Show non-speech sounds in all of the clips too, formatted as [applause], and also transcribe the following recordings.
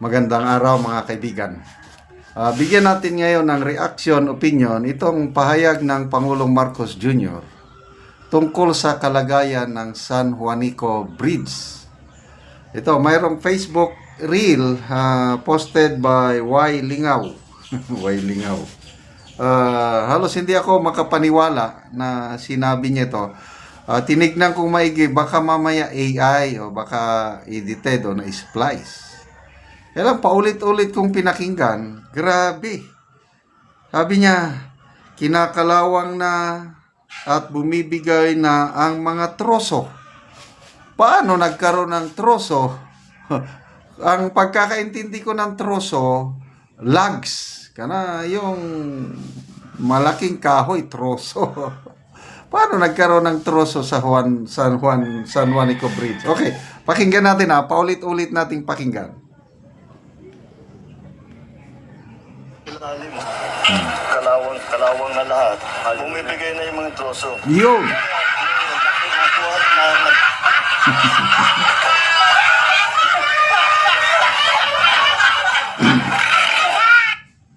Magandang araw mga kaibigan. Ah, bigyan natin ngayon ng reaction, opinion, itong pahayag ng Pangulong Marcos Jr. tungkol sa kalagayan ng San Juanico Bridge. Ito, mayroong Facebook reel ah, posted by Y. Lingaw. [laughs] y. Lingaw. Ah, halos hindi ako makapaniwala na sinabi niya ito. Ah, tinignan kong maigi, baka mamaya AI o baka edited o na-splice. Lang, paulit-ulit kong pinakinggan, grabe. Sabi niya, kinakalawang na at bumibigay na ang mga troso. Paano nagkaroon ng troso? [laughs] ang pagkakaintindi ko ng troso, lugs. Kana yung malaking kahoy, troso. [laughs] Paano nagkaroon ng troso sa Juan, San Juan, San Juanico Bridge? Okay, pakinggan natin ha. Paulit-ulit nating pakinggan. Ilalim. Kalawang, kalawang na lahat. Bumibigay na yung mga troso. Yun.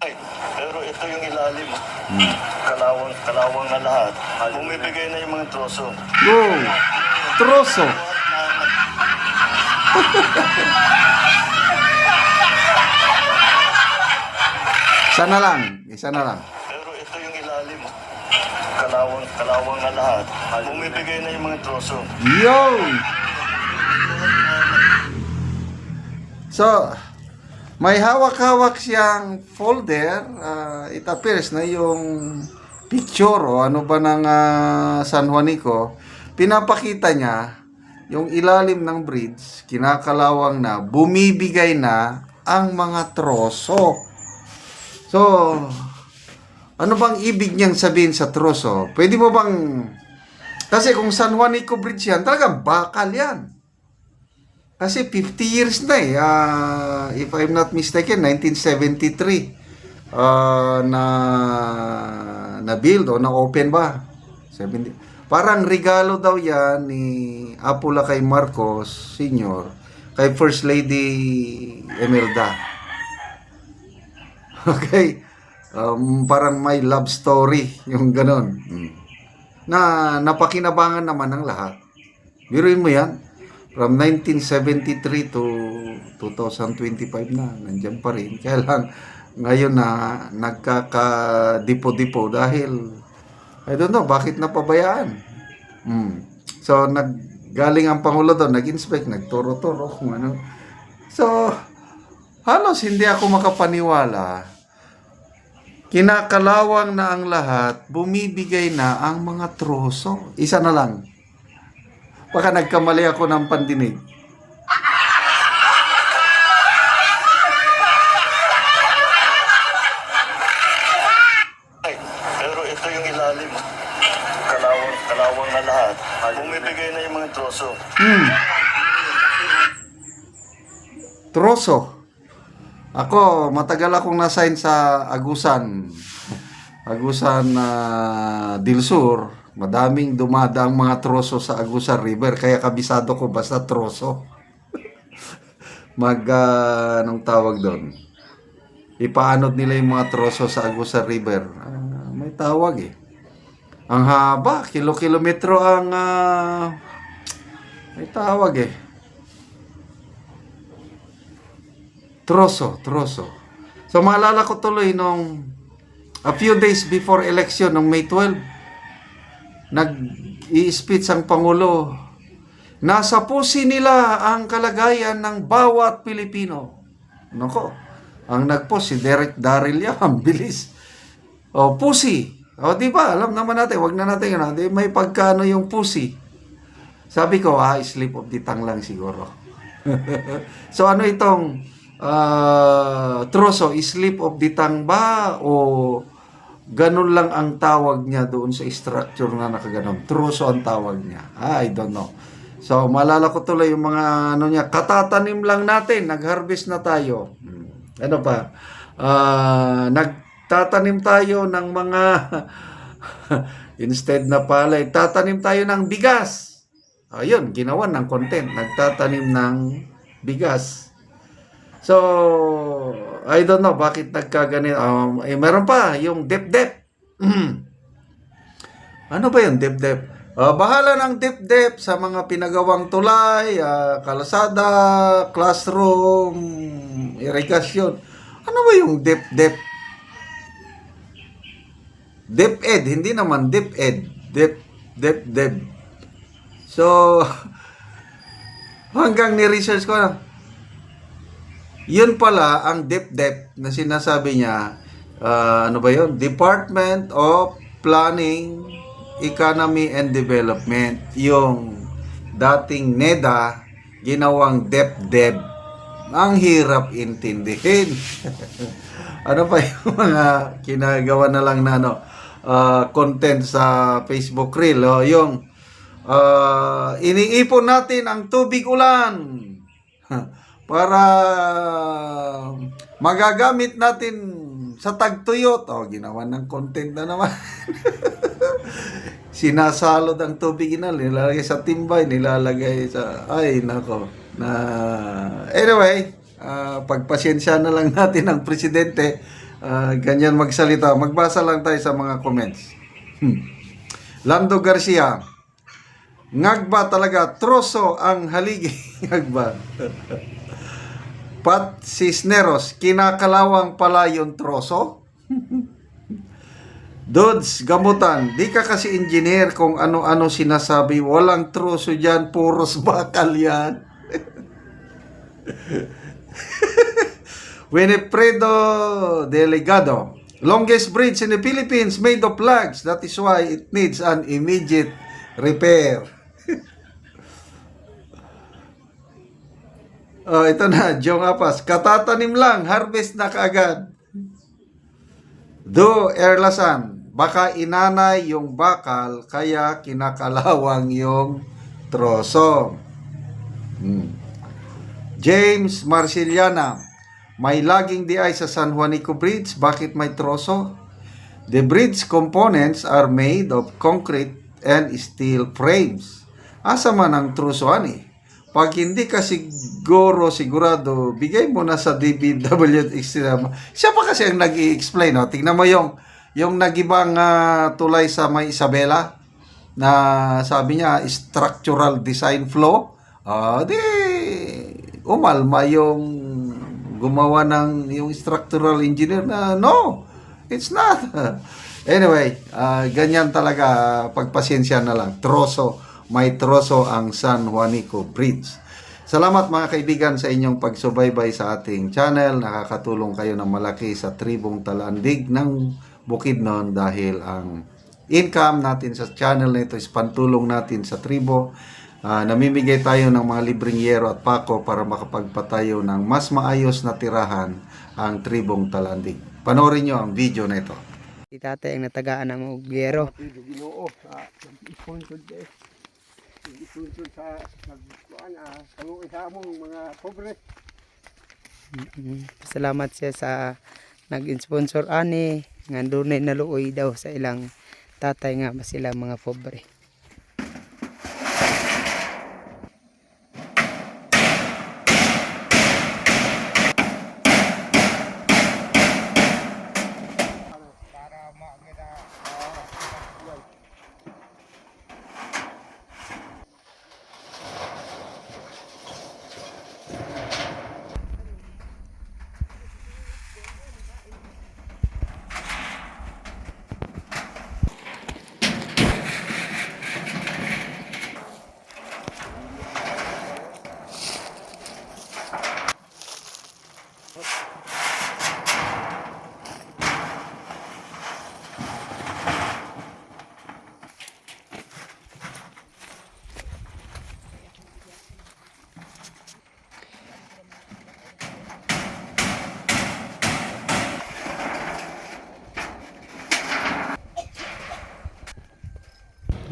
Ay, pero ito yung ilalim. Kalawang, kalawang na lahat. Bumibigay na yung mga troso. Wow. [laughs] Troso. Isa na lang. Isa na lang. Pero ito yung ilalim. Kalawang, kalawang na lahat. Bumibigay na yung mga troso. Yun. So, may hawak-hawak siyang folder. Ah, it appears na yung picture o ano ba ng ah, San Juanico. Pinapakita niya yung ilalim ng bridge, kinakalawang na, bumibigay na ang mga troso. So, ano bang ibig niyang sabihin sa troso? Pwede mo bang... Kasi kung San Juanico Bridge yan, talagang bakal yan. Kasi 50 years na eh. Ah, if I'm not mistaken, 1973 ah, na na build o na open ba? 70. Parang regalo daw yan ni Apula kay Marcos Sr. kay First Lady Emelda. [laughs] Okay? Um, parang may love story, yung ganon. Mm. Na napakinabangan naman ng lahat. Biruin mo yan. From 1973 to 2025 na, nandiyan pa rin. [laughs] Kaya lang, ngayon na nagkakadipo-dipo dahil, I don't know, bakit napabayaan? Mm. So, naggaling ang Pangulo doon, nag-inspect, nagturo-turo kung ano. So, halos hindi ako makapaniwala Kinakalawang na ang lahat, bumibigay na ang mga troso. Isa na lang. Baka nagkamali ako ng pandinig. Ay, pero ito yung ilalim. Kalawang, kalawang na lahat. Bumibigay na yung mga troso. Hmm. Troso. Ako, matagal akong nasign sa Agusan. Agusan na Dilsur. Madaming dumadaang mga troso sa Agusan River. Kaya kabisado ko basta troso. [laughs] Mag, ah, anong tawag doon? Ipaanod nila yung mga troso sa Agusan River. Ah, may tawag eh. Ang haba, kilo-kilometro ang ah, may tawag eh. Troso, troso. So maalala ko tuloy nung a few days before election nung May 12, nag-i-speech ang Pangulo. Nasa pusi nila ang kalagayan ng bawat Pilipino. Nako, ang nagpost si Derek Darrell yan, ang bilis. O, pusi. O, di ba? Alam naman natin, wag na natin yun. ah. Di, may pagkano yung pusi. Sabi ko, ah, slip of the tongue lang siguro. [laughs] so ano itong ah, troso, slip of the tongue ba o ganun lang ang tawag niya doon sa structure na nakaganon. Troso ang tawag niya. Ah, I don't know. So, maalala ko tuloy yung mga ano niya, katatanim lang natin, nag-harvest na tayo. Hmm. Ano pa? Ah, nagtatanim tayo ng mga [laughs] instead na palay, tatanim tayo ng bigas. Ayun, ginawa ng content. Nagtatanim ng bigas. So, I don't know bakit nagkaganito. Um, eh, meron pa, yung dep-dep. [clears throat] ano ba yung dep-dep? Ah, bahala ng dep-dep sa mga pinagawang tulay, ah, kalasada, classroom, irigasyon. Ano ba yung dep-dep? DepEd, hindi naman DepEd. Dep, Dep, Dep. So, [laughs] hanggang ni-research ko na, yun pala ang DepDep na sinasabi niya, ah, ano ba yun? Department of Planning, Economy and Development. Yung dating NEDA, ginawang DepDep. Ang hirap intindihin. [laughs] ano pa yung mga kinagawa na lang na ano, ah, content sa Facebook Reel? Oh, yung ah, iniipon natin ang tubig ulan [laughs] para magagamit natin sa tagtuyot. O, ginawa ng content na naman. [laughs] Sinasalod ang tubig na nilalagay sa timbay, nilalagay sa... Ay, nako. Na, anyway, ah, pagpasensya na lang [laughs] natin ang presidente. ah, ganyan magsalita. Magbasa lang tayo sa mga comments. Hmm. Lando Garcia, ngagba talaga, troso ang haligi. [laughs] ngagba. Pat Cisneros, kinakalawang pala yung troso? Dudes, gamutan, di ka kasi engineer kung ano-ano sinasabi. Walang troso dyan, puros bakal yan. [laughs] Winifredo Delegado, longest bridge in the Philippines made of flags. That is why it needs an immediate repair. Oh, ito na, [laughs] Jong Apas. Katatanim lang, harvest na kaagad. Do Erlasan, baka inanay yung bakal, kaya kinakalawang yung troso. Hmm. James Marciliana, may laging di sa San Juanico Bridge, bakit may troso? The bridge components are made of concrete and steel frames. Asa man ang trosoan eh? Pag hindi ka siguro sigurado, bigay mo na sa DPWH. Siya pa kasi ang nag explain No? Tingnan mo yung, yung nagibang ah, tulay sa may Isabela na sabi niya structural design flow. Ah, di umalma yung gumawa ng yung structural engineer na no, it's not. [laughs] anyway, ah, ganyan talaga pagpasensya na lang. Troso may troso ang San Juanico Bridge. Salamat mga kaibigan sa inyong pagsubaybay sa ating channel. Nakakatulong kayo ng malaki sa tribong talandig ng Bukidnon dahil ang income natin sa channel na ito is pantulong natin sa tribo. Ah, namimigay tayo ng mga libreng yero at pako para makapagpatayo ng mas maayos na tirahan ang tribong talandig. Panoorin nyo ang video na ito. Si tatay ang natagaan ng Ugyero. De sponsor sa nagkuan ah kaluoy sa among mga pobre Mm, Salamat siya sa nag-sponsor ani nga dunay naluoy daw sa ilang tatay nga sila mga pobre.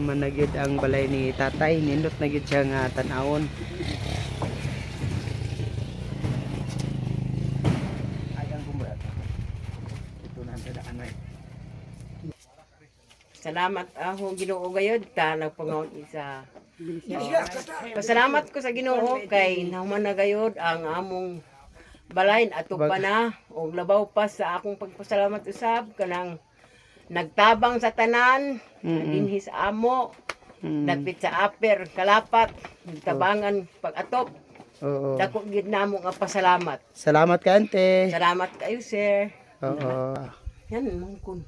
Managid ang balay ni tatay, nindot na gid siya nga tan-awon. Salamat ako Ginoo gayod. Ta nagpangaon isa. Pasalamat ko sa Ginoo kay naman na gayod ang among balayn ato pa na og labaw pa sa akong pagpasalamat usab. Kanang nagtabang sa tanan dinhi sa amo Mm. dapit sa aper kalapat tabangan pag-atop Oo. dako gid namo nga pasalamat Salamat ka, ante. salamat kayo sir Oo. yan mangkon